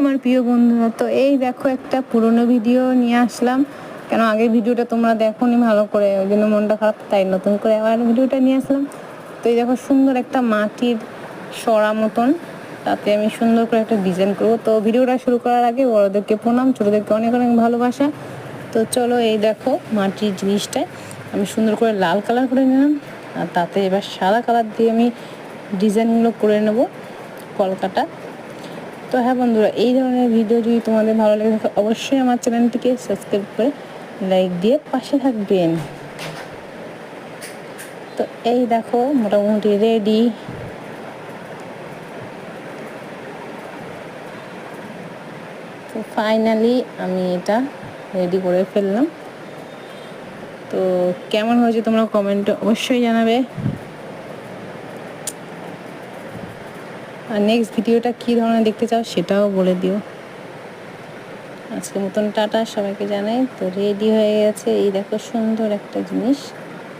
আমার প্রিয় বন্ধুরা, তো এই দেখো একটা পুরনো ভিডিও নিয়ে আসলাম। কেন আগের ভিডিওটা তোমরা দেখোনি ভালো করে, ওই জন্য মনটা খারাপ, তাই নতুন করে আবার ভিডিওটা নিয়ে আসলাম। তো এই দেখো সুন্দর একটা মাটির সরা মতন, তাতে আমি সুন্দর করে একটা ডিজাইন করব। তো ভিডিওটা শুরু করার আগে বড়োদেরকে প্রণাম, ছোটোদেরকে অনেক অনেক ভালোবাসা। তো চলো এই দেখো মাটির জিনিসটায় আমি সুন্দর করে লাল কালার করে নিলাম, আর তাতে এবার সাদা কালার দিয়ে আমি ডিজাইনগুলো করে নেব কলকাটা তো হ্যাঁ বন্ধুরা, এই ধরনের ভিডিও যদি তোমাদের ভালো লেগে থাকে, অবশ্যই আমার চ্যানেলটিকে সাবস্ক্রাইব করে লাইক দিয়ে পাশে থাকবেন। তো এই দেখো, মোটামুটি রেডি তো ফাইনালি আমি এটা রেডি করে ফেললাম। তো কেমন হয়েছে তোমরা কমেন্টে অবশ্যই জানাবে। আর নেক্সট ভিডিওটা কী ধরনের দেখতে চাও সেটাও বলে দিও। আজকে মতন টাটা সবাইকে জানাই। তো রেডি হয়ে গেছে। এই দেখো সুন্দর একটা জিনিস।